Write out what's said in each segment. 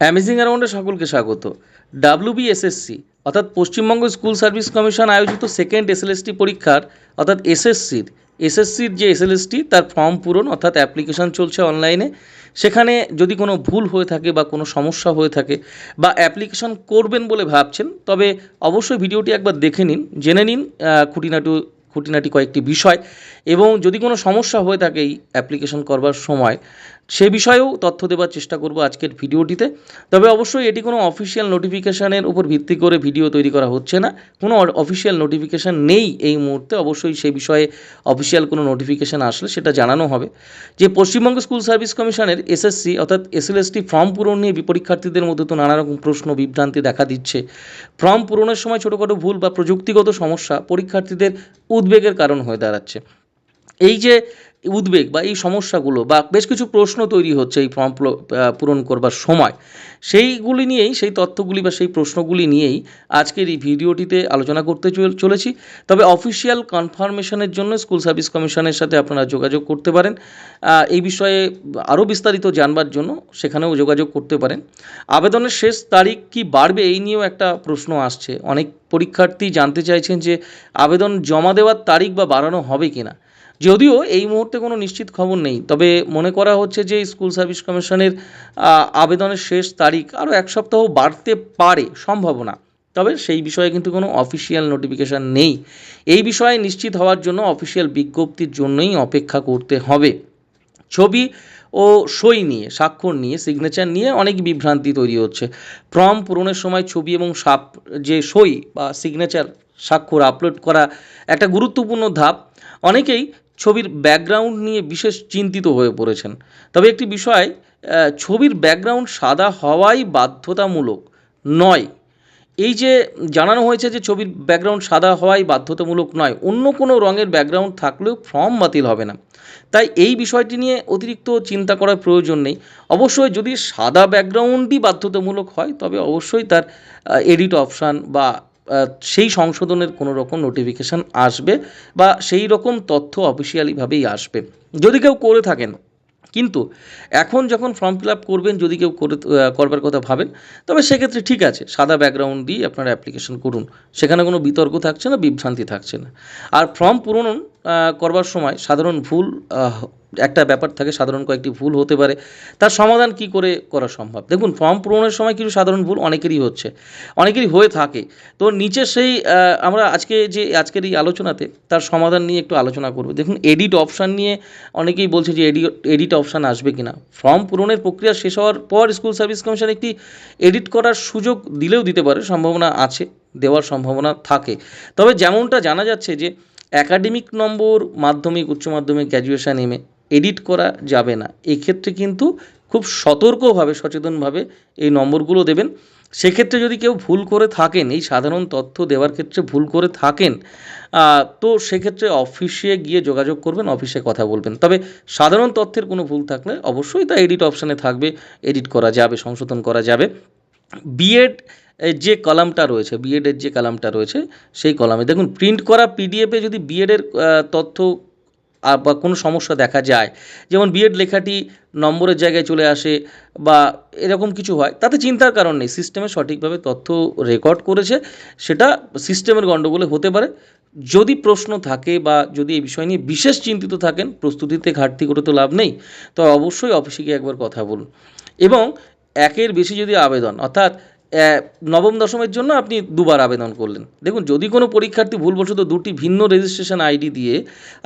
Amazing অ্যারাউন্ডে সকলকে স্বাগত। WBSSC অর্থাৎ পশ্চিমবঙ্গ স্কুল সার্ভিস কমিশন আয়োজিত সেকেন্ড এসএলএসটি পরীক্ষার, অর্থাৎ এসএসসির এসএসসির যে এসএলএসটি তার ফর্ম পূরণ অর্থাৎ অ্যাপ্লিকেশন চলছে অনলাইনে সেখানে যদি কোনো ভুল হয়ে থাকে বা কোনো সমস্যা হয়ে থাকে বা অ্যাপ্লিকেশন করবেন বলে ভাবছেন, তবে অবশ্যই ভিডিওটি একবার দেখে নিন, জেনে নিন খুঁটিনাটু খুঁটিনাটি খুঁটিনাটি কয়েকটি বিষয় এবং যদি কোনো সমস্যা হয়ে থাকে এই অ্যাপ্লিকেশন করবার সময় সে বিষয়েও তথ্য দেওয়ার চেষ্টা করব আজকের ভিডিওটিতে। তবে অবশ্যই এটি কোনো অফিসিয়াল নোটিফিকেশানের উপর ভিত্তি করে ভিডিও তৈরি করা হচ্ছে না। কোনো অফিসিয়াল নোটিফিকেশান নেই এই মুহূর্তে। অবশ্যই সে বিষয়ে অফিসিয়াল কোনো নোটিফিকেশান আসলে সেটা জানানো হবে। যে পশ্চিমবঙ্গ স্কুল সার্ভিস কমিশনের এসএসসি অর্থাৎ এসএলএসটি ফর্ম পূরণ নিয়ে পরীক্ষার্থীদের মধ্যে তো নানা রকম প্রশ্ন, বিভ্রান্তি দেখা দিচ্ছে। ফর্ম পূরণের সময় ছোটোখাটো ভুল বা প্রযুক্তিগত সমস্যা পরীক্ষার্থীদের উদ্বেগের কারণ হয়ে দাঁড়াচ্ছে। এই যে উদ্বেগ বা এই সমস্যাগুলো বা বেশ কিছু প্রশ্ন তৈরি হচ্ছে এই ফর্ম পূরণ করবার সময়। সেইগুলি নিয়েই, সেই তথ্যগুলি বা সেই প্রশ্নগুলি নিয়েই আজকের এই ভিডিওটিতে আলোচনা করতে চলেছি। তবে অফিসিয়াল কনফার্মেশনের জন্য স্কুল সার্ভিস কমিশনের সাথে আপনারা যোগাযোগ করতে পারেন। এই বিষয়ে আরও বিস্তারিত জানবার জন্য সেখানেও যোগাযোগ করতে পারেন। আবেদনের শেষ তারিখ কি বাড়বে এই নিয়েও একটা প্রশ্ন আসছে। অনেক পরীক্ষার্থী জানতে চাইছেন যে আবেদন জমা দেওয়ার তারিখ বা বাড়ানো হবে কিনা। যদিও এই মুহূর্তে কোনো নিশ্চিত খবর নেই, তবে মনে করা হচ্ছে যে স্কুল সার্ভিস কমিশনের আবেদনের শেষ তারিখ আরও এক সপ্তাহ বাড়তে পারে, সম্ভাবনা। তবে সেই বিষয়ে কিন্তু কোনো অফিসিয়াল নোটিফিকেশান নেই। এই বিষয়ে নিশ্চিত হওয়ার জন্য অফিসিয়াল বিজ্ঞপ্তির জন্যই অপেক্ষা করতে হবে। ছবি ও সই নিয়ে, স্বাক্ষর নিয়ে সিগনেচার নিয়ে অনেক বিভ্রান্তি তৈরি হচ্ছে। ফর্ম পূরণের সময় ছবি এবং সাপ, যে সই বা সিগনেচার স্বাক্ষর আপলোড করা একটা গুরুত্বপূর্ণ ধাপ। অনেকেই ছবির ব্যাকগ্রাউন্ড নিয়ে বিশেষ চিন্তিত হয়ে পড়েছেন। তবে একটি বিষয় ছবির ব্যাকগ্রাউন্ড সাদা হওয়াই বাধ্যতামূলক নয়। এই যে জানানো হয়েছে যে ছবির ব্যাকগ্রাউন্ড সাদা হওয়াই বাধ্যতামূলক নয়, অন্য কোনো রঙের ব্যাকগ্রাউন্ড থাকলেও ফর্ম বাতিল হবে না। তাই এই বিষয়টি নিয়ে অতিরিক্ত চিন্তা করার প্রয়োজন নেই। অবশ্যই যদি সাদা ব্যাকগ্রাউন্ডই বাধ্যতামূলক হয়, তবে অবশ্যই তার এডিট অপশান বা সেই সংশোধনের কোনো রকম নোটিফিকেশান আসবে বা সেই রকম তথ্য অফিসিয়ালিভাবেই আসবে। যদি কেউ করে থাকেন, কিন্তু এখন যখন ফর্ম ফিল আপ করবেন, যদি কেউ করে করবার কথা ভাবেন, তবে সেক্ষেত্রে ঠিক আছে, সাদা ব্যাকগ্রাউন্ড দিয়ে আপনারা অ্যাপ্লিকেশন করুন। সেখানে কোনো বিতর্ক থাকছে না, বিভ্রান্তি থাকছে না। আর ফর্ম পূরণ করবার সময় সাধারণ ভুল একটা ব্যাপার থাকে, সাধারণ কয়েকটি ভুল হতে পারে। তার সমাধান কি করে করা সম্ভব? দেখুন, ফর্ম পূরণের সময় কিছু সাধারণ ভুল অনেকেরই হচ্ছে, অনেকেরই হয়ে থাকে। তো নিচে সেই আমরা আজকে যে, আজকের এই আলোচনাতে তার সমাধান নিয়ে একটু আলোচনা করব। দেখুন এডিট অপশান নিয়ে অনেকেই বলছে যে এডিট এডিট অপশান আসবে কিনা। ফর্ম পূরণের প্রক্রিয়া শেষ হওয়ার পর স্কুল সার্ভিস কমিশন একটি এডিট করার সুযোগ দিলেও দিতে পারে, সম্ভাবনা আছে, দেওয়ার সম্ভাবনা থাকে। তবে যেমনটা জানা যাচ্ছে যে একাডেমিক নম্বর মাধ্যমিক, উচ্চ মাধ্যমিক গ্র্যাজুয়েশন এমএ এডিট করা যাবে না। এক্ষেত্রে কিন্তু খুব সতর্কভাবে, সচেতনভাবে এই নম্বরগুলো দেবেন। সেক্ষেত্রে যদি কেউ ভুল করে থাকেন, এই সাধারণ তথ্য দেওয়ার ক্ষেত্রে ভুল করে থাকেন তো সেক্ষেত্রে অফিসে গিয়ে যোগাযোগ করবেন, অফিসে কথা বলবেন। তবে সাধারণ তথ্যের কোনো ভুল থাকলে অবশ্যই তা এডিট অপশানে থাকবে, এডিট করা যাবে, সংশোধন করা যাবে। বিএড যে কলামটা রয়েছে বিএডের যে কলামটা রয়েছে, সেই কলামে দেখুন প্রিন্ট করা পিডিএফে যদি বিএডের তথ্য বা কোনো সমস্যা দেখা যায়, যেমন বিএড লেখাটি নম্বরের জায়গায় চলে আসে বা এরকম কিছু হয়, তাতে চিন্তার কারণ নেই, সিস্টেমে সঠিকভাবে তথ্য রেকর্ড করেছে, সেটা সিস্টেমের গণ্ডগোলে হতে পারে। যদি প্রশ্ন থাকে বা যদি এই বিষয় নিয়ে বিশেষ চিন্তিত থাকেন, প্রস্তুতিতে ঘাটতি করে তো লাভ নেই তো অবশ্যই অফিসে গিয়ে একবার কথা বলুন। এবং একের বেশি যদি আবেদন, অর্থাৎ নবম দশমের জন্য আপনি দুবার আবেদন করলেন। দেখুন, যদি কোনো পরীক্ষার্থী ভুলবশত দুটি ভিন্ন রেজিস্ট্রেশন আইডি দিয়ে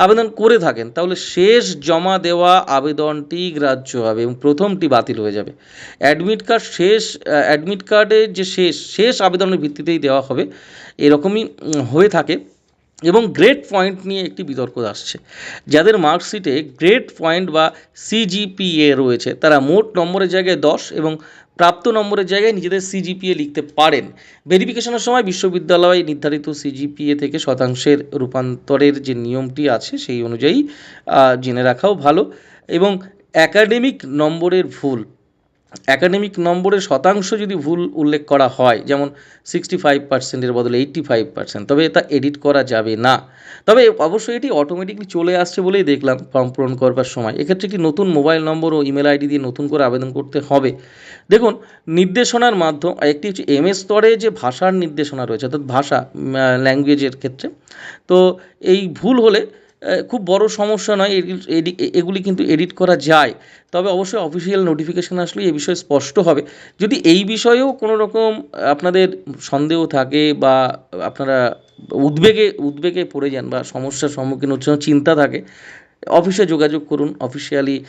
আবেদন করে থাকেন, তাহলে শেষ জমা দেওয়া আবেদনটি গ্রাহ্য হবে এবং প্রথমটি বাতিল হয়ে যাবে। অ্যাডমিট কার্ড শেষ অ্যাডমিট কার্ডের যে শেষ শেষ আবেদনের ভিত্তিতেই দেওয়া হবে, এরকমই হয়ে থাকে। এবং গ্রেড পয়েন্ট নিয়ে একটি বিতর্ক আসছে। যাদের মার্কশিটে গ্রেড পয়েন্ট বা সিজিপিএ রয়েছে, তারা মোট নম্বরের জায়গায় দশ এবং প্রাপ্ত নম্বরের জায়গায় নিজেদের সিজিপিএ লিখতে পারেন। ভেরিফিকেশনের সময় বিশ্ববিদ্যালয় নির্ধারিত সিজিপিএ থেকে শতাংশের রূপান্তরের যে নিয়মটি আছে, সেই অনুযায়ী জেনে রাখাও ভালো এবং অ্যাকাডেমিক নম্বরের ভুল একাডেমিক নম্বরের শতাংশ যদি ভুল উল্লেখ করা হয়, যেমন সিক্সটি ফাইভ পার্সেন্টের বদলে এইট্টি ফাইভ পার্সেন্ট তবে তা এডিট করা যাবে না। তবে অবশ্যই এটি অটোমেটিকলি চলে আসছে বলেই দেখলাম ফর্ম পূরণ করবার সময়। এক্ষেত্রে একটি নতুন মোবাইল নম্বর ও ইমেল আইডি দিয়ে নতুন করে আবেদন করতে হবে? দেখুন, নির্দেশনার মাধ্যম, একটি হচ্ছে এম এস স্তরে যে ভাষার নির্দেশনা রয়েছে, অর্থাৎ ভাষা ল্যাঙ্গুয়েজের ক্ষেত্রে, তো এই ভুল হলে খুব বড় সমস্যা নয়, এগুলি- এ- কিন্তু এডিট করা যায়। তবে অবশ্যই অফিসিয়াল নোটিফিকেশান আসলে এই বিষয়ে স্পষ্ট হবে। যদি এই বিষয়েও কোনো রকম আপনাদের সন্দেহ থাকে বা আপনারা উদ্বেগে উদ্বেগে পড়ে যান বা সমস্যার সম্মুখীন হচ্ছেন, চিন্তা থাকে, অফিসে যোগাযোগ করুন অফিসিয়ালি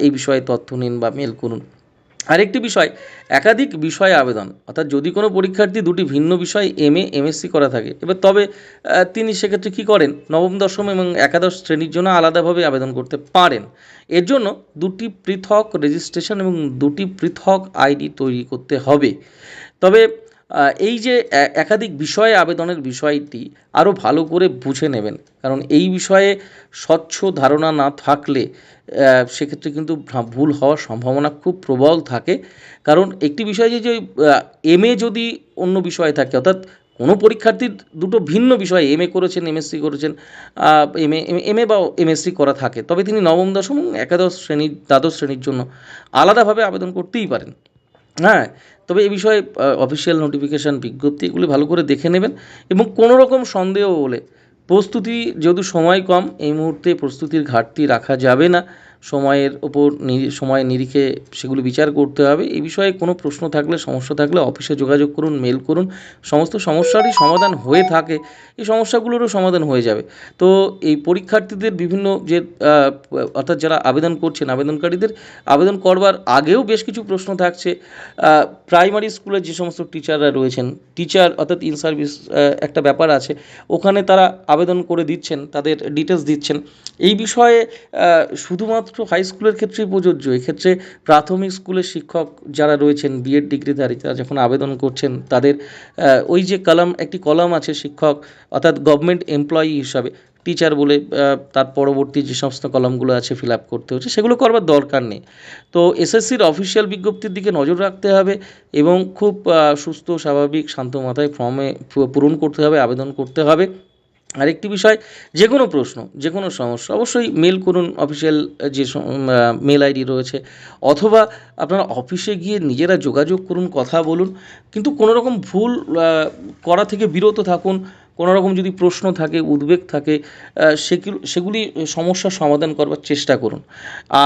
এই বিষয়ে তথ্য নিন বা মেল করুন। আরেকটি বিষয়, একাধিক বিষয়ে আবেদন। অর্থাৎ যদি কোনো পরীক্ষার্থী দুটি ভিন্ন বিষয় এম এ এমএসসি করা থাকে, এবার তবে তিনি সেক্ষেত্রে কী করেন? নবম, দশম এবং একাদশ শ্রেণির জন্য আলাদাভাবে আবেদন করতে পারেন। এর জন্য দুটি পৃথক রেজিস্ট্রেশন এবং দুটি পৃথক আইডি তৈরি করতে হবে। তবে এই যে একাধিক বিষয়ে আবেদনের বিষয়টি আরও ভালো করে বুঝে নেবেন। কারণ এই বিষয়ে স্বচ্ছ ধারণা না থাকলে সেক্ষেত্রে কিন্তু ভুল হওয়ার সম্ভাবনা খুব প্রবল থাকে। কারণ একটি বিষয় যে এম এ যদি অন্য বিষয়ে থাকে, অর্থাৎ কোনো পরীক্ষার্থীর দুটো ভিন্ন বিষয়ে এম এ করেছেন এমএসসি করেছেন এম এ এম এ বা এমএসসি করা থাকে, তবে তিনি নবম, দশম, একাদশ শ্রেণির, দ্বাদশ শ্রেণির জন্য আলাদাভাবে আবেদন করতেই পারেন। হ্যাঁ তবে এ বিষয়ে অফিসিয়াল নোটিফিকেশান বিজ্ঞপ্তি এগুলি ভালো করে দেখে নেবেন এবং কোনো রকম সন্দেহ হলে প্রস্তুতি, যেহেতু সময় কম, এই মুহূর্তে প্রস্তুতির ঘাটতি রাখা যাবে না। সময়ের ওপর সময় নিরিখে সেগুলো বিচার করতে হবে। এই বিষয়ে কোনো প্রশ্ন থাকলে সমস্যা থাকলে অফিসে যোগাযোগ করুন মেল করুন। সমস্ত সমস্যারই সমাধান হয়ে থাকে। এই সমস্যাগুলোরও সমাধান হয়ে যাবে। তো এই পরীক্ষার্থীদের বিভিন্ন যে অর্থাৎ যারা আবেদন করছেন আবেদনকারীদের আবেদন করবার আগেও বেশ কিছু প্রশ্ন থাকছে। প্রাইমারি স্কুলের যে সমস্ত টিচাররা রয়েছেন টিচার অর্থাৎ ইন সার্ভিস একটা ব্যাপার আছে। ওখানে তারা আবেদন করে দিচ্ছেন তাদের ডিটেলস দিচ্ছেন। এই বিষয়ে আহ, শুধুমাত্র হাই স্কুলের ক্ষেত্রেই প্রযোজ্য। এক্ষেত্রে প্রাথমিক স্কুলের শিক্ষক যারা রয়েছেন বিএড ডিগ্রিধারী তারা যখন আবেদন করছেন, তাদের ওই যে কলাম, একটি কলাম আছে শিক্ষক, অর্থাৎ গভর্নমেন্ট এমপ্লয়ি হিসাবে টিচার বলে তার পরবর্তী যে সমস্ত কলামগুলো আছে ফিল আপ করতে হচ্ছে, সেগুলো করবার দরকার নেই। তো এসএসসির অফিসিয়াল বিজ্ঞপ্তির দিকে নজর রাখতে হবে এবং খুব সুস্থ, স্বাভাবিক, শান্ত মাথায় ফর্মে পূরণ করতে হবে, আবেদন করতে হবে। আরেকটি বিষয় যে কোনো প্রশ্ন যে কোনো সমস্যা, অবশ্যই মেল করুন অফিসিয়াল যে মেল আইডি রয়েছে, অথবা আপনারা অফিসে গিয়ে নিজেরা যোগাযোগ করুন, কথা বলুন, কিন্তু কোনো রকম ভুল করা থেকে বিরত থাকুন, কোনো রকম যদি প্রশ্ন থাকে, উদ্বেগ থাকে সেগুলি সমস্যার সমাধান করবার চেষ্টা করুন।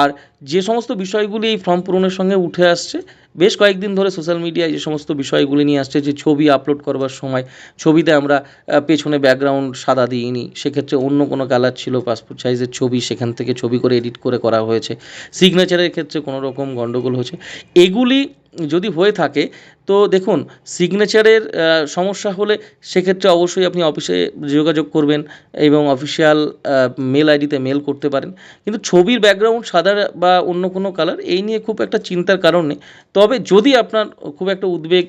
আর যে সমস্ত বিষয়গুলি এই ফর্ম পূরণের সঙ্গে উঠে আসছে বেশ কয়েকদিন ধরে সোশ্যাল মিডিয়ায় যে সমস্ত বিষয়গুলি নিয়ে আসছে, যে ছবি আপলোড করবার সময় ছবিতে আমরা পেছনে ব্যাকগ্রাউন্ড সাদা দিইনি, সেক্ষেত্রে অন্য কোনো কালার ছিল পাসপোর্ট সাইজের ছবি, সেখান থেকে ছবি করে এডিট করে করা হয়েছে। সিগনেচারের ক্ষেত্রে কোনো রকম গণ্ডগোল হয়েছে এগুলি যদি হয়ে থাকে, তো দেখুন সিগনেচারের সমস্যা হলে সেক্ষেত্রে অবশ্যই আপনি অফিসে যোগাযোগ করবেন এবং অফিসিয়াল মেল আইডিতে মেল করতে পারেন। কিন্তু ছবির ব্যাকগ্রাউন্ড সাদা বা অন্য কোনো কালার এই নিয়ে খুব একটা চিন্তার কারণ নেই। তবে যদি আপনার খুব একটা উদ্বেগ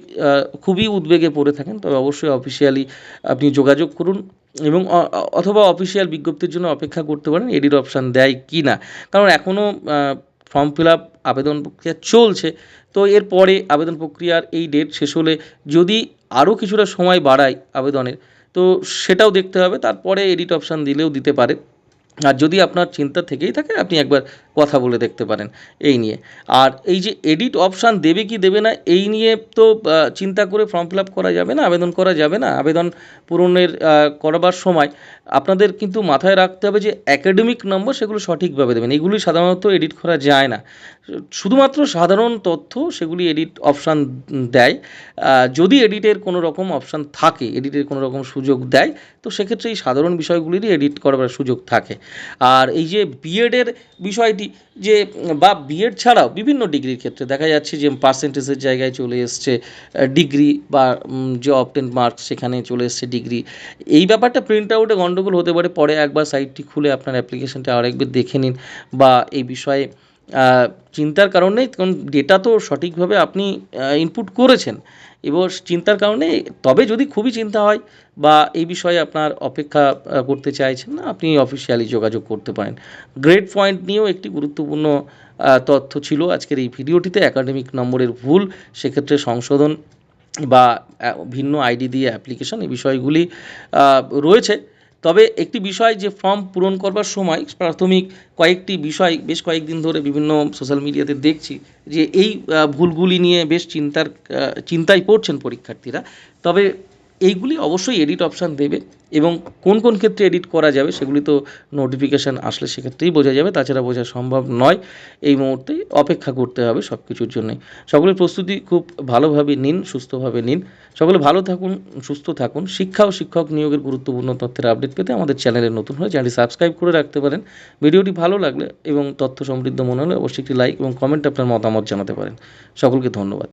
খুবই উদ্বেগে পড়ে থাকেন, তবে অবশ্যই অফিসিয়ালি আপনি যোগাযোগ করুন এবং অথবা অফিসিয়াল বিজ্ঞপ্তির জন্য অপেক্ষা করতে পারেন, এডির অপশান দেয় কি না। কারণ এখনও ফর্ম ফিল আপ আবেদন প্রক্রিয়া চলছে, তো এরপরে আবেদন প্রক্রিয়ার এই ডেট শেষ হলে যদি আরও কিছুটা সময় বাড়ায় আবেদনের, তো সেটাও দেখতে হবে। তারপরে এডিট অপশান দিলেও দিতে পারে। আর যদি আপনার চিন্তা থেকেই থাকে, আপনি একবার কথা বলে দেখতে পারেন, এই নিয়ে। আর এই যে এডিট অপশান দেবে কি দেবে না, এই নিয়ে তো চিন্তা করে ফর্ম ফিল আপ করা যাবে না, আবেদন করা যাবে না। আবেদন পূরণের করবার সময় আপনাদের কিন্তু মাথায় রাখতে হবে যে অ্যাকাডেমিক নম্বর সেগুলো সঠিকভাবে দেবেন। এগুলি সাধারণত এডিট করা যায় না। শুধুমাত্র সাধারণ তথ্য সেগুলি এডিট অপশান দেয়। যদি এডিটের কোনো রকম অপশান থাকে এডিটের কোনো রকম সুযোগ দেয়, তো সেক্ষেত্রে এই সাধারণ বিষয়গুলিরই এডিট করবার সুযোগ থাকে। আর এই যে বিএডের বিষয়টি যে উম, বা বিএড ছাড়াও বিভিন্ন ডিগ্রির ক্ষেত্রে দেখা যাচ্ছে যে পার্সেন্টেজের জায়গায় চলে এসছে ডিগ্রি বা যে অপটেন মার্কস সেখানে চলে এসছে ডিগ্রি। এই ব্যাপারটা প্রিন্ট আউটে গণ্ডগোল হতে পারে পরে একবার সাইটটি খুলে আপনার অ্যাপ্লিকেশনটা আরেকবার দেখে নিন বা এই বিষয়ে চিন্তার কারণে কারণ ডেটা তো সঠিকভাবে আপনি ইনপুট করেছেন। এবং চিন্তার কারণে তবে যদি খুবই চিন্তা হয় বা এই বিষয়ে আপনার অপেক্ষা করতে চাইছেন, না, আপনি অফিসিয়ালি যোগাযোগ করতে পারেন। গ্রেড পয়েন্ট নিয়েও একটি গুরুত্বপূর্ণ তথ্য ছিল আজকের এই ভিডিওটিতে একাডেমিক নম্বরের ভুল, সেক্ষেত্রে সংশোধন বা ভিন্ন আইডি দিয়ে অ্যাপ্লিকেশন এই বিষয়গুলি রয়েছে। তবে একটি বিষয় যে ফর্ম পূরণ করবার সময় প্রাথমিক কয়েকটি বিষয় বেশ কয়েকদিন ধরে বিভিন্ন সোশ্যাল মিডিয়াতে দেখছি যে এই ভুলগুলি নিয়ে বেশ চিন্তার চিন্তায় পড়ছেন পরীক্ষার্থীরা। তবে এইগুলি অবশ্যই এডিট অপশান দেবে এবং কোন কোন ক্ষেত্রে এডিট করা যাবে সেগুলি তো নোটিফিকেশান আসলে সেক্ষেত্রেই বোঝা যাবে, তাছাড়া বোঝা সম্ভব নয়। এই মুহূর্তে অপেক্ষা করতে হবে সব কিছুর জন্যই সকলের প্রস্তুতি খুব ভালোভাবে নিন, সুস্থভাবে নিন। সকলে ভালো থাকুন, সুস্থ থাকুন। শিক্ষা ও শিক্ষক নিয়োগের গুরুত্বপূর্ণ তথ্যের আপডেট পেতে আমাদের চ্যানেলে নতুন হয়ে চ্যানেলটি সাবস্ক্রাইব করে রাখতে পারেন। ভিডিওটি ভালো লাগলে এবং তথ্য সমৃদ্ধ মনে হলে অবশ্যই একটি লাইক এবং কমেন্ট আপনার মতামত জানাতে পারেন। সকলকে ধন্যবাদ।